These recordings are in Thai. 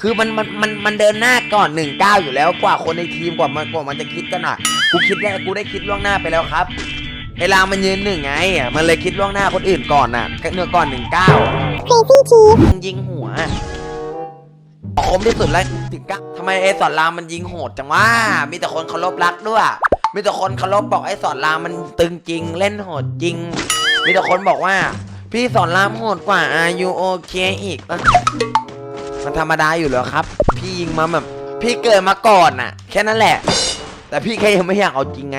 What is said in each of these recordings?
คือมันมันมันมันเดินหน้าก่อนหนึ่งก้าวอยู่แล้วกว่าคนในทีมกว่ามันกว่ามันจะคิดกันอะกูคิดได้กูได้คิดล่วงหน้าไปแล้วครับเวลามันยืนหนึ่งไงอะมันเลยคิดล่วงหน้าคนอื่นก่อนน่ะเนื้อก่อนหนึ่งก้าว Crazy Chief มันยิงหัวคมที่สุดแล้วถึงก้าทำไมไอ้สอนรามมันยิงโหดจังวะมีแต่คนเคารพรักด้วยมีแต่คนเคารพบอกไอ้สอนรามมันตึงจริง เล่นโหดจริง มีแต่คนบอกว่า พี่สอนรามโหดกว่าอายุโอเคอีกอ มันธรรมดาอยู่แล้วครับ พี่ยิงมาแบบพี่เกิดมาก่อนน่ะ แค่นั้นแหละ แต่พี่แค่ยังไม่อยากเอาจริงไง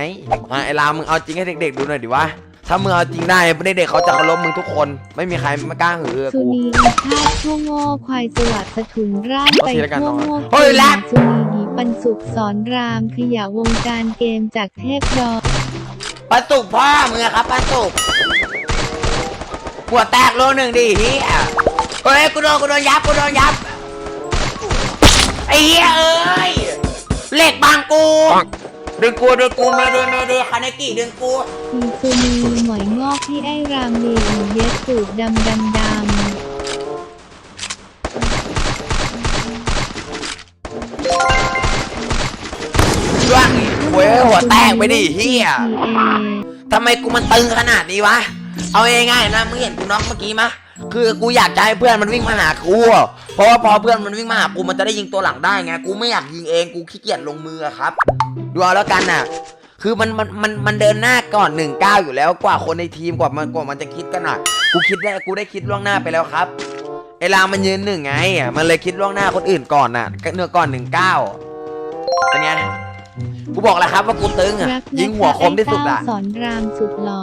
อะไอ้รามมึงเอาจริงให้เด็ก ๆ ดูหน่อยดิวะถ้ามึงเอาจริงได้เด็กๆเขาจะเคารพมึงทุกคน ไม่มีใครไม่กล้าหือกับสุกูนีอีชาติชั่วโง่ควายสวัสดิ์สะถุนร่างไปเอาทีละกันทั่วน้องโง่เฮ้ยแลกสุนีหีปันสุขสอนรามขยะวงการเกมจากเทพดอยปันสุกพ่อมึงอะครับปันสุกหัวแตกโลหนึ่งดิเฮียเฮ้ยกูโดนกูโดนยับกูโดนยับ ไอ้เฮียเอ้ยเหล็กบางกูดึงกูดึงกูมาดึงมาดึงคาเนกิดึงกูมีสุนีหมอยงอกที่ไอ้รามเลียเย็ดตูดดำดำดำช่วงโว้ยหัวแตกไปดิเฮียทีเอทำไมกูมันตึงขนาดนี้วะ เอาง่ายๆนะมึงเห็นกูน็อกเมื่อกี้มะ คือกูอยากจะให้เพื่อนมันวิ่งมาหากูอะเพราะว่าพอเพื่อนมันวิ่งมาหากูมันจะได้ยิงตัวหลังได้ไงกูไม่อยากยิงเองกูขี้เกียจลงมืออะครับดูเอาแล้วกันน่ะ คือมันมันมันมันเดินหน้าก่อนหนึ่งก้าวอยู่แล้วกว่าคนในทีมกว่ามันกว่ามันจะคิดกันอะกูคิดได้กูได้คิดล่วงหน้าไปแล้วครับเวลามันยืนหนึ่งไงอะมันเลยคิดล่วงหน้าคนอื่นก่อนน่ะเนื้อก่อนหนึ่งก้าวเป็นไงกูบอกแล้วครับว่ากูตึงอะรักยิงหัวคมที่สุดอะไอ้เต้าสอนรามสุดหล่อ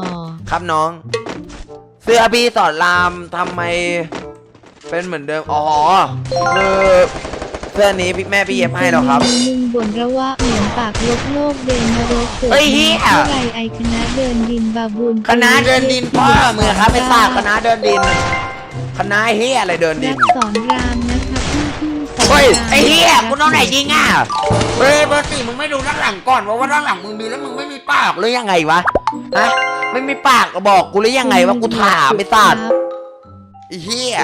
ครับน้อง เสื้อพี่สอนรามทำไมเป็นเหมือนเดิม อ๋อคือเสื้อนี้พี่แม่พี่เย็บให้แล้วครับ มึงบ่นระว่าเหมือนปากลกโลกเดนนรกเกิดเฮ้ยเหี้ย เมื่อไรไอคณะเดินดินบาบูนคณะเดินดินพ่อมือครับไม่ทราบคณะเดินดินคณะเฮียอะไรเดินดิรัน กสอนรามนะคะพี่พี่สอนเฮ้ยรามไอ้เฮียกูน้องไหนยิงอะเฮ้ยเบอร์สี่มึงไม่ดูด้านหลังก่อนว่าว่าด้านหลังมึงมีแล้วมึงไม่มีปากหรือยังไงวะฮะ ไม่มีปากก็บอกกูหรือยังไงว่ากูถามไม่ทราบไอ้เฮีย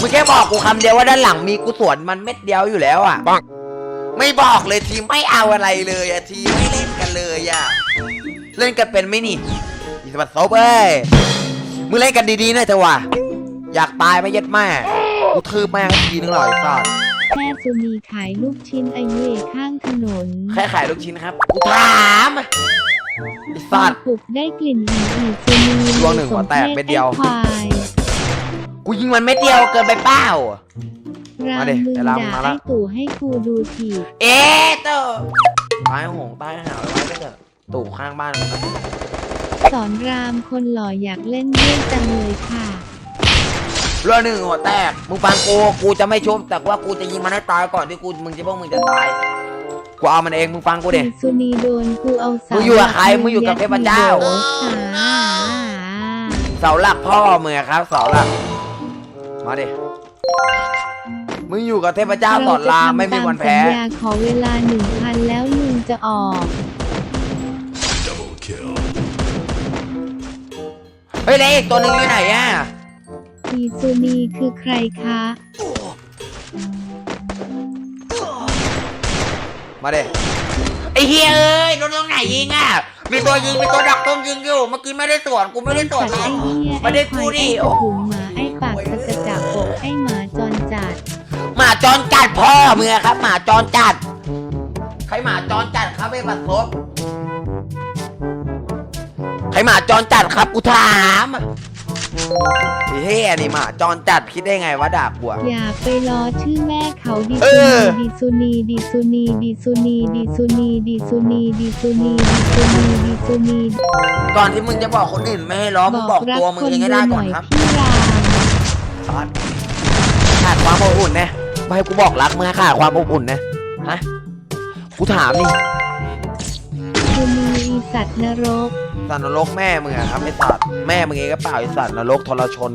มึงแค่บอกกูคำเดียวว่าด้านหลังมีกูสวนมันเม็ดเดียวอยู่แล้วอะไม่บอกเลยทีมไม่เอาอะไรเลยอะทีมไม่เล่นกันเลยอะเล่นกันเป็นไหมนี่อีสปัดซบเอ้ยมึงเล่นกันดีๆหน่อยเถอะว่ะอยากตายไหม่ยัดแม่กูทืบแม่งทีนึงหน่อยสัสแม่สุนีขายลูกชิ้นไอเย่ข้างถนน แค่ขายลูกชิ้นครับ กูถาม ไอ้สัสปลุกได้กลิ่นอีอีสุนีดวงหนึ่งหัวแตกเม็ดเดียวสมพศไอ้ควายกูยิงมันเม็ดเดียวเกินไปเปล่า รามมาดิมึงไอ้รามด่ามาละไอ้ตู่ให้กูดูถีบเอ๊ะเตอตายโหงตายหาไว้ไปเถอะตู่ข้างบ้านมันนะสอนรามคนหล่ออยากเล่นด้วยจังเลยค่ะ เรือหนึ่งหัวแตก มึงฟังกูกูจะไม่ชุบแต่ว่ากูจะยิงมันให้ตายก่อนที่กูมึงจะพวกมึงจะตาย กูเอามันเองมึงฟังกูดิ สุนีโดนกูเอาสามึงอยู่กับใครมึงอยู่กับเทพเจ้าอ่าเสาหลักพ่อมึงอะครับเสาหลัก มาดิ มึงอยู่กับเทพเจ้าสอนรามไม่มีวันแพ้ เราจะทำตามสัญญาขอเวลาหนึ่งพันแล้วลุงจะออก Double kill. เฮ้ยแล้วอีกตัวหนึ่งอยู่ไหนอะ อีสุนีคือใครคะมาดิไอ้เฮียเอ้ยโดนตรงไหนยิงอะมีตัวยิง มีตัวดักต้มยิงอยู่ เมื่อกี้ไม่ได้สวน กูไม่ได้สวนไอ้นะเหี้ยไม่ได้ไอ้ควาพูยดดิไอ้กระถุงหมาไอ้ปากสกกระจับอกไอ้หมาจรจัด หมาจรจัดพ่อมึงอะครับ หมาจรจัด ใครหมาจรจัดครับไอ้บัตรซบใครหมาจรจัดครับกูถามไอ้ เฮ้ยนี่หมาจรจัดคิดได้ไงวะด่ากูอะอย่าไปล้อชื่อแม่เขาดิเอสุอนีดิสุนีดิสุนีดิสุนีดิสุนีดิสุนีดิสุนีดิสุนีดิสุนีก่อนที่มึงจะบอกคนอื่นไม่ให้ร้องมึงบอกตัวมึงเองให้ได้ก่อนครับพี่รามซอสขาดความอบอุ่นนะไม่ให้กูบอกรักมึงให้ขาดความอบอุ่นนะฮะกูถามนี่สุนีอีสัตว์นรก สัตว์นรกแม่มึงอะครับไอ้สัตว์แม่มึงเองก็เปล่าไอ้สัตว์นรกทรชน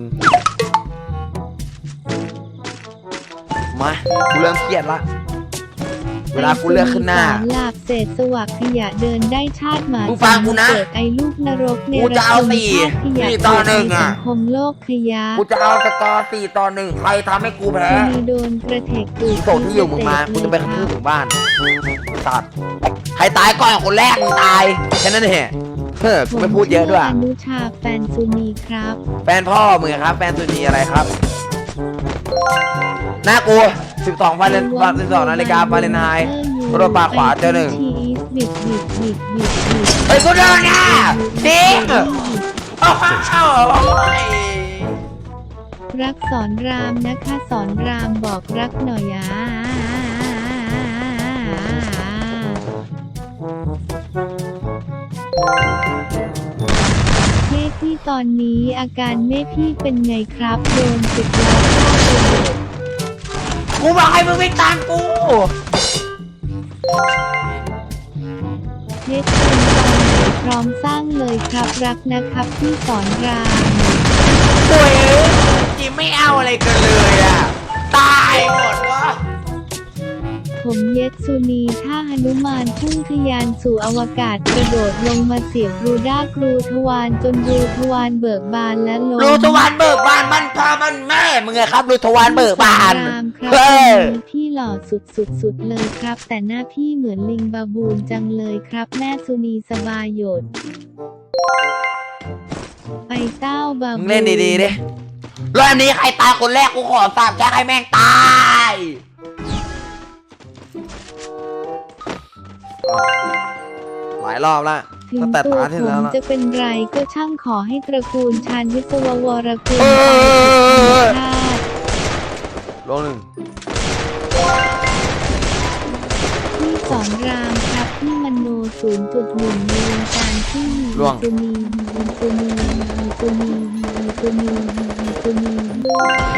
มากูเริ่มเครียดละ เวลากูเลือกขึ้นหน้าสารหลาบเศษสวักขยะเดินได้ชาติหมามึงฟังกูนะเกิดไอ้ลูกนรกเนกูรจะเอาชมสี่ชาติขยะสี่ต่อหนึ่งอะเกิดในสังคมโลกขยะกูจะเอาสกอร์สี่ต่อหนึ่งใครทำให้กูแพ้ จะมีโดนกระเทกตูดส่งที่อยู่มึงมากูจะไปกระทืบถึงบ้านสัตว์ใครตายก่อนคนแรกมึงตายแค่นั้นเอง เฮ้อกูไม่พูดเยอะด้วยผมชื่ออนุชาแฟนซูนีครับ แฟนพ่อมึงอะครับ แฟนสุนีอะไรครับ หน้ากู12วันเลนวัน12นาฬิกาฟาเรนไฮน์กระโดดปากขวาเจอหนึ่งบิดบิดบิดบิดบิดเฮ้ยกูโดนอะจริงโอ้โหรักสอนรามนะคะสอนรามบอกรักหน่อยอะ พี่ตอนนี้อาการแม่พี่เป็นไงครับโดนสิบล้อเข้าไปกูบอกให้มึงไม่ตามกูเฮ็ดเป็นตอนไหนพร้อมสร้างเลยครับรักนะครับพี่สอนรามป่วยจิไม่เอาอะไรกันเลยอะ ตายหมดวะ ผมเยสสุนีถ้าหนุมานพุ่งทะยานสู่อวกาศกระโดดลงมาเสียบรูด้ากรูทวารจนรูทวารเบิกบานและลงรูทวารเบิกบานมันพามันแม่มึงไงครับรูทวารเบิกบานรามครับเฮ้วันยนี้พี่หล่อสุดสุดสุดๆเลยครับ แต่หน้าพี่เหมือนลิงบาบูนจังเลยครับ แม่สุนีสบายหยด ไปเต้าบาบูมึงเล่นดีๆดิรอบนี้ใครตายคนแรกกูขอสาบแช่งให้แม่งตาย หลายรอบละถึงตั้งแต่ตัวตาที่ผมแล้วละ จะเป็นไรก็ช่างขอให้ตระกูลชาญวิศววรกุลเออชาติลงหนึ่งพี่สอนรามครับพี่มโนศูนย์จุดหนึ่งในวงการที่มีล่วงตุนีมีตุนีมีตุนีมีตุนีมีตุนีท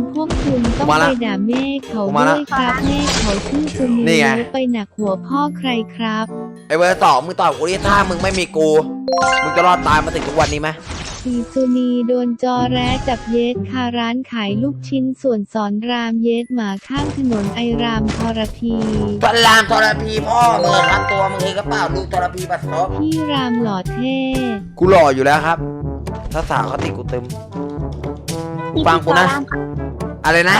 ำพวกคุณต้องมาไปละด่าแม่เขามาด้ละวยครับแม่เขาชื่อตุนีนี่ไงไปหนักหัวพ่อใครครับ ไอเบอร์สองมึงตอบกูดิถ้ามึงไม่มีกู มึงจะรอดตายมาถึงทุกวันนี้ไหมสีสุนีโดนจอแร้จับเยสคาร้านขายลูกชิ้นส่วนสอนรามเยสหมาข้างถนนไอรามทรพีตอนรามทรพีพ่อมึงอะครับตัวมึงเองก็เปล่าลูกทรพีปัสสาวะพี่รามหล่อเท่กูหล่ออยู่แล้วครับถ้าสาวเขาติดกูตึมกูฟังกูนะ อะไรนะ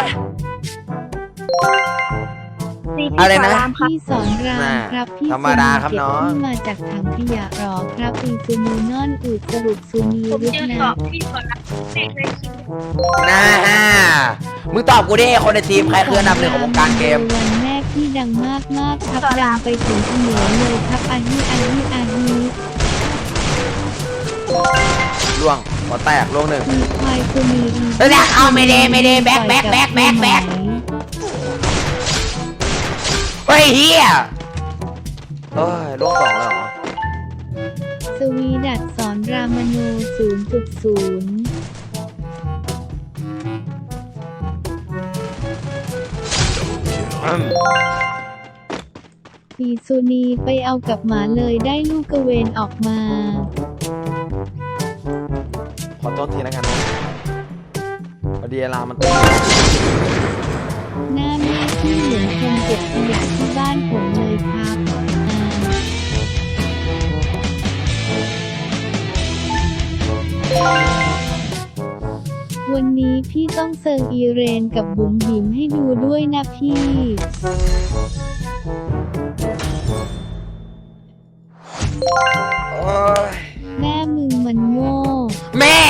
อะไรนะพี่สอนรามน่ะครับพี่ธรรมดาครับเก็น้องที่มาจากถังขยะหรอครับปีซูนีนอนอืดสรุปซูนีผมรึกเจอนะสอบพี่สอนรับเด็กเลยคิดน่ามึงตอบกูดิคนในทีมใครคืออันดับหนึ่งของวงการเกม วันแม่พี่ดังมากมากๆครับดังไปถึงเขมรเลยครับอาฮิอาฮิอาฮิ ล่วงหัวแตกล่วงหนึ่ง มีควายซูนีอีเฮ้ยเอาไม่ดีไม่ดีแบ็คแบ็คแบ็คแบ็คแบ็ค เฮ้ยเฮียเฮ้ยล่วงสองเลยเหรอ สวีดัดสอนรามโนศูนย์จุดศูนย์อืมปีซูนีไปเอากับหมาเลยได้ลูกกระเวนออกมาขอ โทษทีแล้วกันนะพอดีเวลามันตึงหน้าแม่ที่เหมือนคนเก็บขยะที่บ้านผมเลยครับอ่าวันนี้พี่ต้องเซิงอีเรนกับบุ๋มบิ๋มให้ดูด้วยนะพี่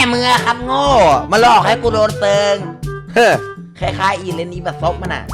ม่มึงอะครับโง่ มาหลอกให้กูโดนเติงเฮ้อคล้ายๆอีเลนอีบัตซบมันอะ